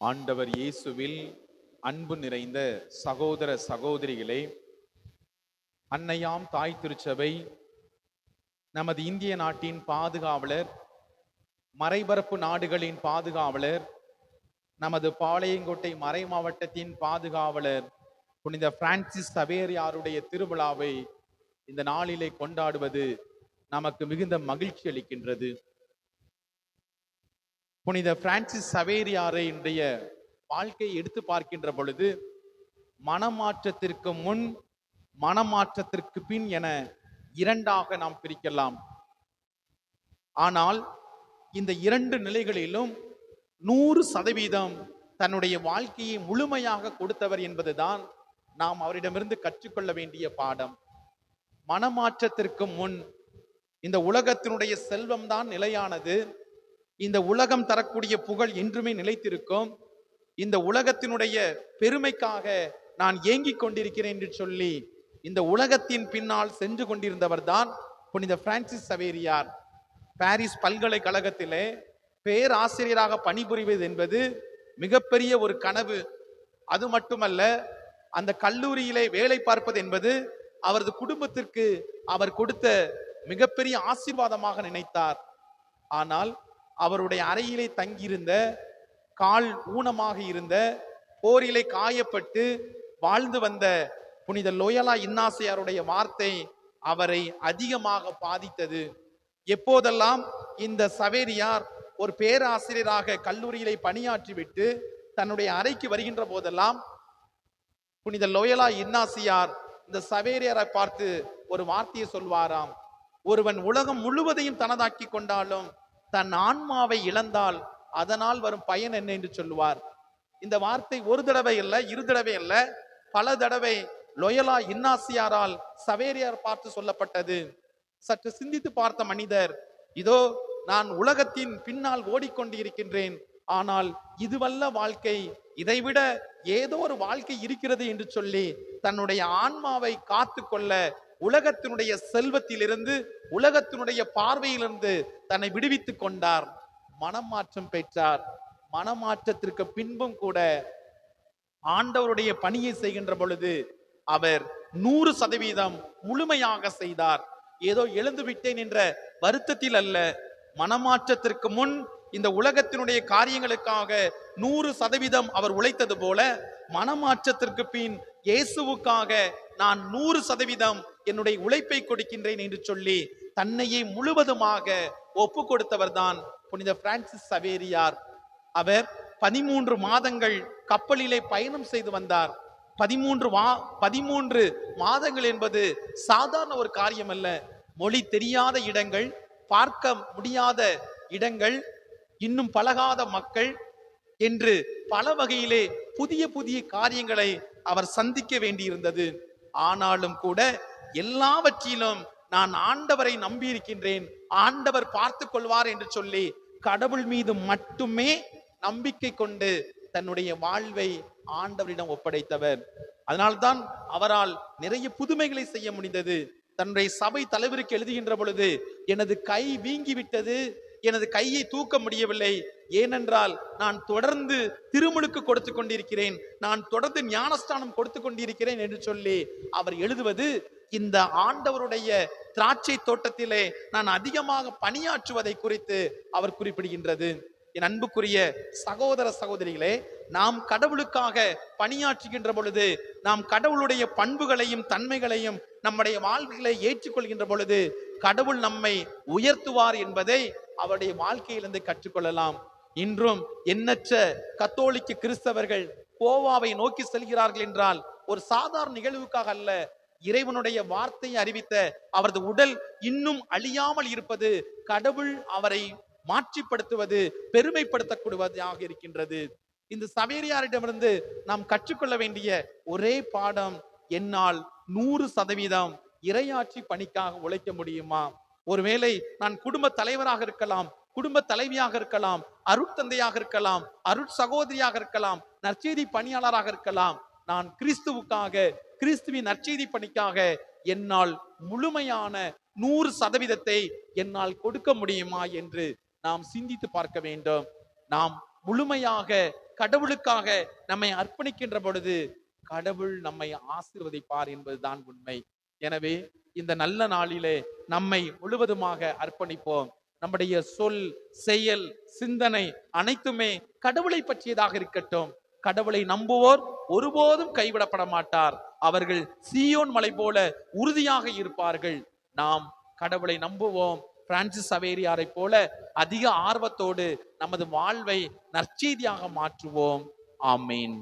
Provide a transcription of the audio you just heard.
ஆண்டவர் இயேசுவில் அன்பு நிறைந்த சகோதர சகோதரிகளே அன்னையாம் தாய் திருச்சபை நமது இந்திய நாட்டின் பாதுகாவலர் மறைபரப்பு நாடுகளின் பாதுகாவலர் நமது பாளையங்கோட்டை மறை மாவட்டத்தின் பாதுகாவலர் புனித பிரான்சிஸ் சவேரியாருடைய திருவிழாவை இந்த நாளிலே கொண்டாடுவது நமக்கு மிகுந்த மகிழ்ச்சி அளிக்கின்றது. புனித பிரான்சிஸ் சவேரியாரை இன்றைய வாழ்க்கையை எடுத்து பார்க்கின்ற பொழுது மனமாற்றத்திற்கு முன் மனமாற்றத்திற்கு பின் என இரண்டாக நாம் பிரிக்கலாம். ஆனால் இந்த இரண்டு நிலைகளிலும் நூறு சதவீதம் தன்னுடைய வாழ்க்கையை முழுமையாக கொடுத்தவர் என்பதுதான் நாம் அவரிடமிருந்து கற்றுக்கொள்ள வேண்டிய பாடம். மனமாற்றத்திற்கு முன் இந்த உலகத்தினுடைய செல்வம்தான் நிலையானது. இந்த உலகம் தரக்கூடிய புகழ் என்றுமே நிலைத்திருக்கும். இந்த உலகத்தினுடைய பெருமைக்காக நான் ஏங்கிக் கொண்டிருக்கிறேன் என்று சொல்லி இந்த உலகத்தின் பின்னால் சென்று கொண்டிருந்தவர் தான் புனித பிரான்சிஸ் சவேரியார். பாரிஸ் பல்கலைக்கழகத்திலே பேராசிரியராக பணிபுரிவது என்பது மிகப்பெரிய ஒரு கனவு. அது மட்டுமல்ல அந்த கல்லூரியிலே வேலை பார்ப்பது என்பது அவரது குடும்பத்திற்கு அவர் கொடுத்த மிகப்பெரிய ஆசீர்வாதமாக நினைத்தார். ஆனால் அவருடைய அறையிலே தங்கியிருந்த கால் ஊனமாக இருந்த போரிலே காயப்பட்டு வாழ்ந்து வந்த புனித லோயலா இன்னாசியாருடைய வார்த்தை அவரை அதிகமாக பாதித்தது. எப்போதெல்லாம் இந்த சவேரியார் ஒரு பேராசிரியராக கல்லூரியிலே பணியாற்றிவிட்டு தன்னுடைய அறைக்கு வருகின்ற போதெல்லாம் புனித லோயலா இன்னாசியார் இந்த சவேரியரை பார்த்து ஒரு வார்த்தையை சொல்வாராம். ஒருவன் உலகம் முழுவதையும் தனதாக்கி கொண்டாலும் தன் ஆன்மாவை இழந்தால் அதனால் வரும் பயன் என்ன என்று சொல்லுவார். இந்த வார்த்தை ஒரு தடவை இல்ல இரு தடவை இல்ல பல தடவை லொயலா இன்னாசியாரால் சவேரியார் பார்த்து சொல்லப்பட்டது. சற்று சிந்தித்து பார்த்த மனிதர் இதோ நான் உலகத்தின் பின்னால் ஓடிக்கொண்டு இருக்கின்றேன் ஆனால் இதுவல்ல வாழ்க்கை இதைவிட ஏதோ ஒரு வாழ்க்கை இருக்கிறது என்று சொல்லி தன்னுடைய ஆன்மாவை காத்து கொள்ள உலகத்தினுடைய செல்வத்திலிருந்து உலகத்தினுடைய பார்வையிலிருந்து தன்னை விடுவித்துக் கொண்டார். மனம் மாற்றம் பெற்றார். மனமாற்றத்திற்கு பின்பும் கூட ஆண்டவருடைய பணியை செய்கின்ற பொழுது அவர் நூறு சதவீதம் முழுமையாக செய்தார். ஏதோ எழுந்து விட்டேன் என்ற வருத்தத்தில் அல்ல. மனமாற்றத்திற்கு முன் இந்த உலகத்தினுடைய காரியங்களுக்காக நூறு சதவீதம் அவர் உழைத்தது போல மனமாற்றத்திற்கு பின் இயேசுவுக்காக நான் நூறு சதவீதம் என்னுடைய உழைப்பை கொடுக்கின்றேன் என்று சொல்லி தன்னையே முழுவதுமாக ஒப்பு கொடுத்தவர் தான் புனித பிரான்சிஸ் சவேரியார். அவர் பதிமூன்று மாதங்கள் கப்பலிலே பயணம் செய்து வந்தார். பதிமூன்று வா பதிமூன்று மாதங்கள் என்பது சாதாரண ஒரு காரியம் அல்ல மொழி தெரியாத இடங்கள் பார்க்க முடியாத இடங்கள் இன்னும் பழகாத மக்கள் என்று பல வகையிலே புதிய புதிய காரியங்களை அவர் சந்திக்க வேண்டியிருந்தது. ஆனாலும் கூட எல்லாவற்றிலும் நான் ஆண்டவரை நம்பியிருக்கின்றேன். ஆண்டவர் பார்த்து கொள்வார் என்று சொல்லி கடவுள் மீது மட்டுமே நம்பிக்கை கொண்டு தன்னுடைய வாழ்வை ஆண்டவரிடம் ஒப்படைத்தவர். அதனால்தான் அவரால் நிறைய புதுமைகளை செய்ய முடிந்தது. தன்னுடைய சபை தலைவருக்கு எழுதுகின்ற பொழுது எனது கை வீங்கி விட்டது எனது கையை தூக்க முடியவில்லை. ஏனென்றால் நான் தொடர்ந்து திருமுழுக்கு கொடுத்து கொண்டிருக்கிறேன். நான் தொடர்ந்து ஞானஸ்தானம் கொடுத்து கொண்டிருக்கிறேன் என்று சொல்லி அவர் எழுதுவது இந்த ஆண்டவருடைய திராட்சை தோட்டத்திலே நான் அதிகமாக பணியாற்றுவதை குறித்து அவர் குறிப்பிடுகின்றது. என் அன்புக்குரிய சகோதர சகோதரிகளே நாம் கடவுளுக்காக பணியாற்றுகின்ற பொழுது நாம் கடவுளுடைய பண்புகளையும் தன்மைகளையும் நம்முடைய வாழ்வுகளை ஏற்றுக்கொள்கின்ற பொழுது கடவுள் நம்மை உயர்த்துவார் என்பதை அவருடைய வாழ்க்கையிலிருந்து கற்றுக்கொள்ளலாம். இன்றும் எண்ணற்ற கத்தோலிக்க கிறிஸ்தவர்கள் கோவாவை நோக்கி செல்கிறார்கள் என்றால் ஒரு சாதாரண நிகழ்வுக்காக அல்ல இறைவனுடைய வார்த்தையை அறிவித்த அவரது உடல் இன்னும் அழியாமல் இருப்பது கடவுள் அவரை மாற்றிப்படுத்துவது பெருமைப்படுத்தக்கூடியதாக இருக்கின்றது. இந்த சவேரியாரிடமிருந்து நாம் கற்றுக்கொள்ள வேண்டிய ஒரே பாடம் என்னால் நூறு சதவீதம் இரையாட்சி பணிக்காக உழைக்க முடியுமா? ஒருவேளை நான் குடும்ப தலைவராக இருக்கலாம் குடும்ப தலைவியாக இருக்கலாம் அருட்தந்தையாக இருக்கலாம் அருட் சகோதரியாக இருக்கலாம் நற்செய்தி பணியாளராக இருக்கலாம். நான் கிறிஸ்துவுக்காக கிறிஸ்துவின் நற்செய்தி பணிக்காக என்னால் முழுமையான நூறு சதவீதத்தை என்னால் கொடுக்க முடியுமா என்று நாம் சிந்தித்து பார்க்க வேண்டும். நாம் முழுமையாக கடவுளுக்காக நம்மை அர்ப்பணிக்கின்ற பொழுது கடவுள் நம்மை ஆசிர்வதிப்பார் என்பதுதான் உண்மை. எனவே இந்த நல்ல நாளிலே நம்மை முழுவதுமாக அர்ப்பணிப்போம். நம்முடைய சொல் செயல் சிந்தனை அனைத்துமே கடவுளை பற்றியதாக இருக்கட்டும். கடவுளை நம்புவோர் ஒருபோதும் கைவிடப்பட மாட்டார். அவர்கள் சீயோன் மலை போல உறுதியாக இருப்பார்கள். நாம் கடவுளை நம்புவோம். பிரான்சிஸ் சவேரியாரை போல அதிக ஆர்வத்தோடு நமது வாழ்வை நற்செய்தியாக மாற்றுவோம். ஆமீன்.